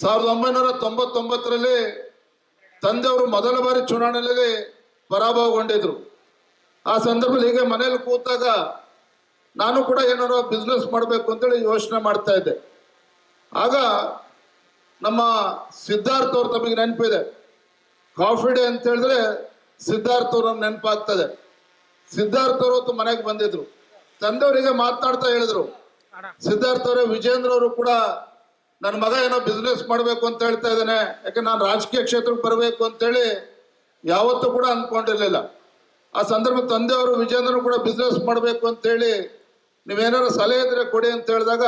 ಸಾವಿರದ ಒಂಬೈನೂರ ತೊಂಬತ್ತೊಂಬತ್ತರಲ್ಲಿ ತಂದೆಯವರು ಮೊದಲ ಬಾರಿ ಚುನಾವಣೆಯಲ್ಲಿ ಪರಾಭವಗೊಂಡಿದ್ರು. ಆ ಸಂದರ್ಭದಲ್ಲಿ ಹೀಗೆ ಮನೆಯಲ್ಲಿ ಕೂತಾಗ ನಾನು ಕೂಡ ಏನಾರು ಬಿಸ್ನೆಸ್ ಮಾಡಬೇಕು ಅಂತೇಳಿ ಯೋಚನೆ ಮಾಡ್ತಾ ಇದ್ದೆ. ಆಗ ನಮ್ಮ ಸಿದ್ಧಾರ್ಥ್ ಅವ್ರು ತಮಗೆ ನೆನಪಿದೆ ಕಾಫಿ ಡೇ ಅಂತ ಹೇಳಿದ್ರೆ ಸಿದ್ಧಾರ್ಥ ಅವ್ರ ನೆನಪಾಗ್ತದೆ. ಸಿದ್ಧಾರ್ಥ್ ಅವರು ಹೊತ್ತು ಮನೆಗೆ ಬಂದಿದ್ರು. ತಂದೆಯವರಿಗೆ ಮಾತನಾಡ್ತಾ ಹೇಳಿದ್ರು. ಸಿದ್ಧಾರ್ಥ್ ಅವರೇ, ವಿಜೇಂದ್ರ ಅವರು ಕೂಡ ನನ್ನ ಮಗ ಏನೋ ಬಿಸ್ನೆಸ್ ಮಾಡಬೇಕು ಅಂತ ಹೇಳ್ತಾ ಇದ್ದಾನೆ. ಯಾಕೆ ನಾನು ರಾಜಕೀಯ ಕ್ಷೇತ್ರಕ್ಕೆ ಬರಬೇಕು ಅಂತೇಳಿ ಯಾವತ್ತೂ ಕೂಡ ಅಂದ್ಕೊಂಡಿರಲಿಲ್ಲ ಆ ಸಂದರ್ಭ ತಂದೆಯವರು ವಿಜೇಂದ್ರ ಕೂಡ ಬಿಸ್ನೆಸ್ ಮಾಡಬೇಕು ಅಂತೇಳಿ ನೀವೇನಾರು ಸಲಹೆ ಇದ್ರೆ ಕೊಡಿ ಅಂತ ಹೇಳಿದಾಗ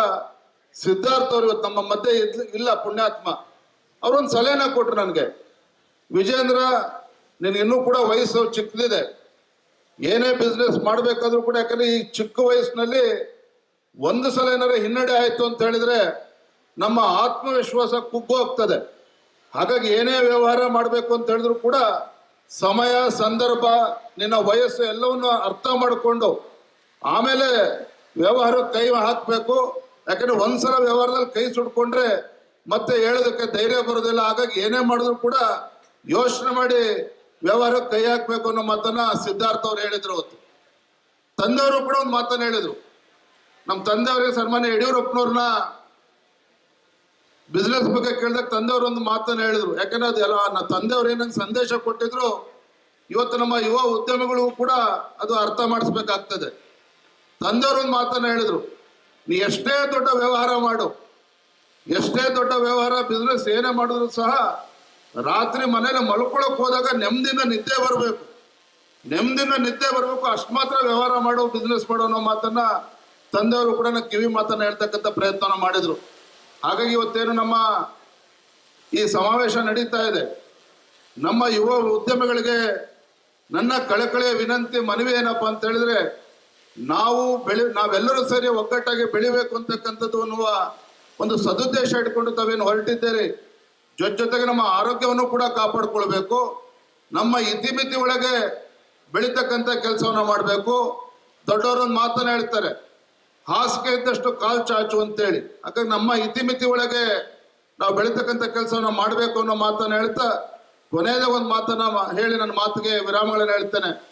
ಸಿದ್ಧಾರ್ಥ ಅವರು ಇವತ್ತು ನಮ್ಮ ಮಧ್ಯೆ ಇಲ್ಲ, ಪುಣ್ಯಾತ್ಮ. ಅವರೊಂದು ಸಲಹೆನ ಕೊಟ್ರು ನನಗೆ. ವಿಜೇಂದ್ರ ನೀನು ಇನ್ನೂ ಕೂಡ ವಯಸ್ಸು ಚಿಕ್ಕದಿದೆ. ಏನೇ ಬಿಸ್ನೆಸ್ ಮಾಡಬೇಕಾದ್ರೂ ಕೂಡ ಯಾಕಂದ್ರೆ ಈ ಚಿಕ್ಕ ವಯಸ್ಸಿನಲ್ಲಿ ಒಂದು ಸಲ ಏನಾದ್ರು ಹಿನ್ನಡೆ ಆಯಿತು ಅಂತ ಹೇಳಿದ್ರೆ ನಮ್ಮ ಆತ್ಮವಿಶ್ವಾಸ ಕುಗ್ಗು ಹೋಗ್ತದೆ ಹಾಗಾಗಿ ಏನೇ ವ್ಯವಹಾರ ಮಾಡಬೇಕು ಅಂತ ಹೇಳಿದ್ರು ಕೂಡ ಸಮಯ, ಸಂದರ್ಭ, ನಿನ್ನ ವಯಸ್ಸು ಎಲ್ಲವನ್ನು ಅರ್ಥ ಮಾಡಿಕೊಂಡು ಆಮೇಲೆ ವ್ಯವಹಾರ ಕೈ ಹಾಕಬೇಕು. ಯಾಕಂದ್ರೆ ಒಂದ್ಸಲ ವ್ಯವಹಾರದಲ್ಲಿ ಕೈ ಸುಟ್ಕೊಂಡ್ರೆ ಮತ್ತೆ ಹೇಳೋದಕ್ಕೆ ಧೈರ್ಯ ಬರೋದಿಲ್ಲ. ಹಾಗಾಗಿ ಏನೇ ಮಾಡಿದ್ರು ಕೂಡ ಯೋಚನೆ ಮಾಡಿ ವ್ಯವಹಾರಕ್ಕೆ ಕೈ ಹಾಕ್ಬೇಕು ಅನ್ನೋ ಮಾತನ್ನ ಸಿದ್ಧಾರ್ಥ ಅವ್ರು ಹೇಳಿದ್ರು ಅವತ್ತು. ತಂದೆಯವರು ಕೂಡ ಒಂದು ಮಾತನ್ನ ಹೇಳಿದ್ರು. ನಮ್ಮ ತಂದೆಯವರಿಗೆ ಸನ್ಮಾನ್ಯ ಯಡಿಯೂರಪ್ಪನವ್ರನ್ನ ಬಿಸ್ನೆಸ್ ಬಗ್ಗೆ ಕೇಳಿದಾಗ ತಂದೆಯವರು ಒಂದು ಮಾತನ್ನ ಹೇಳಿದ್ರು. ಯಾಕಂದ್ರೆ ಅದು ಎಲ್ಲ ನನ್ನ ತಂದೆಯವ್ರು ಏನಂಗೆ ಸಂದೇಶ ಕೊಟ್ಟಿದ್ರು, ಇವತ್ತು ನಮ್ಮ ಯುವ ಉದ್ಯಮಿಗಳು ಕೂಡ ಅದು ಅರ್ಥ ಮಾಡಿಸ್ಬೇಕಾಗ್ತದೆ. ತಂದೆಯವರು ಒಂದು ಮಾತನ್ನ ಹೇಳಿದ್ರು, ನೀ ಎಷ್ಟೇ ದೊಡ್ಡ ವ್ಯವಹಾರ ಮಾಡು. ಎಷ್ಟೇ ದೊಡ್ಡ ವ್ಯವಹಾರ ಬಿಸ್ನೆಸ್ ಏನೇ ಮಾಡಿದ್ರು ಸಹ ರಾತ್ರಿ ಮನೇಲಿ ಮಲ್ಕೊಳಕ್ ಹೋದಾಗ ನೆಮ್ಮದಿನ ನಿದ್ದೆ ಬರಬೇಕು. ನೆಮ್ಮದಿನ ನಿದ್ದೆ ಬರಬೇಕು, ಅಷ್ಟು ಮಾತ್ರ ವ್ಯವಹಾರ ಮಾಡು ಬಿಸ್ನೆಸ್ ಮಾಡು ಅನ್ನೋ ಮಾತನ್ನ ತಂದೆಯವರು ಕೂಡ ಕಿವಿ ಮಾತನ್ನ ಹೇಳ್ತಕ್ಕಂಥ ಪ್ರಯತ್ನ ಮಾಡಿದ್ರು. ಹಾಗಾಗಿ ಇವತ್ತೇನು ನಮ್ಮ ಈ ಸಮಾವೇಶ ನಡೀತಾ ಇದೆ. ನಮ್ಮ ಯುವ ಉದ್ಯಮಿಗಳಿಗೆ ನನ್ನ ಕಳಕಳಿಯ ವಿನಂತಿ ಮನವಿ ಏನಪ್ಪ ಅಂತ ಹೇಳಿದ್ರೆ, ನಾವು ಬೆಳಿ, ನಾವೆಲ್ಲರೂ ಸೇರಿ ಒಗ್ಗಟ್ಟಾಗಿ ಬೆಳಿಬೇಕು ಅಂತಕ್ಕಂಥದ್ದು ಅನ್ನುವ ಒಂದು ಸದುದ್ದೇಶ ಇಟ್ಕೊಂಡು ತಾವೇನು ಹೊರಟಿದ್ದೀರಿ. ಜೊತೆ ಜೊತೆಗೆ ನಮ್ಮ ಆರೋಗ್ಯವನ್ನು ಕೂಡ ಕಾಪಾಡಿಕೊಳ್ಬೇಕು. ನಮ್ಮ ಇತಿಮಿತಿ ಒಳಗೆ ಬೆಳೀತಕ್ಕಂಥ ಕೆಲಸವನ್ನು ಮಾಡಬೇಕು. ದೊಡ್ಡವರೊಂದು ಮಾತನ್ನು ಹೇಳ್ತಾರೆ ಹಾಸಿಗೆ ಇದ್ದಷ್ಟು ಕಾಲ್ ಚಾಚು ಅಂತೇಳಿ. ಹಾಗಾಗಿ ನಮ್ಮ ಇತಿಮಿತಿ ಒಳಗೆ ನಾವು ಕೆಲಸ ಕೆಲಸವನ್ನ ಮಾಡಬೇಕು ಅನ್ನೋ ಮಾತನ್ನ ಹೇಳ್ತಾ, ಕೊನೆಯದೇ ಒಂದು ಮಾತನ್ನ ಹೇಳಿ ನನ್ನ ಮಾತಿಗೆ ವಿರಾಮಗಳನ್ನು ಹೇಳ್ತೇನೆ.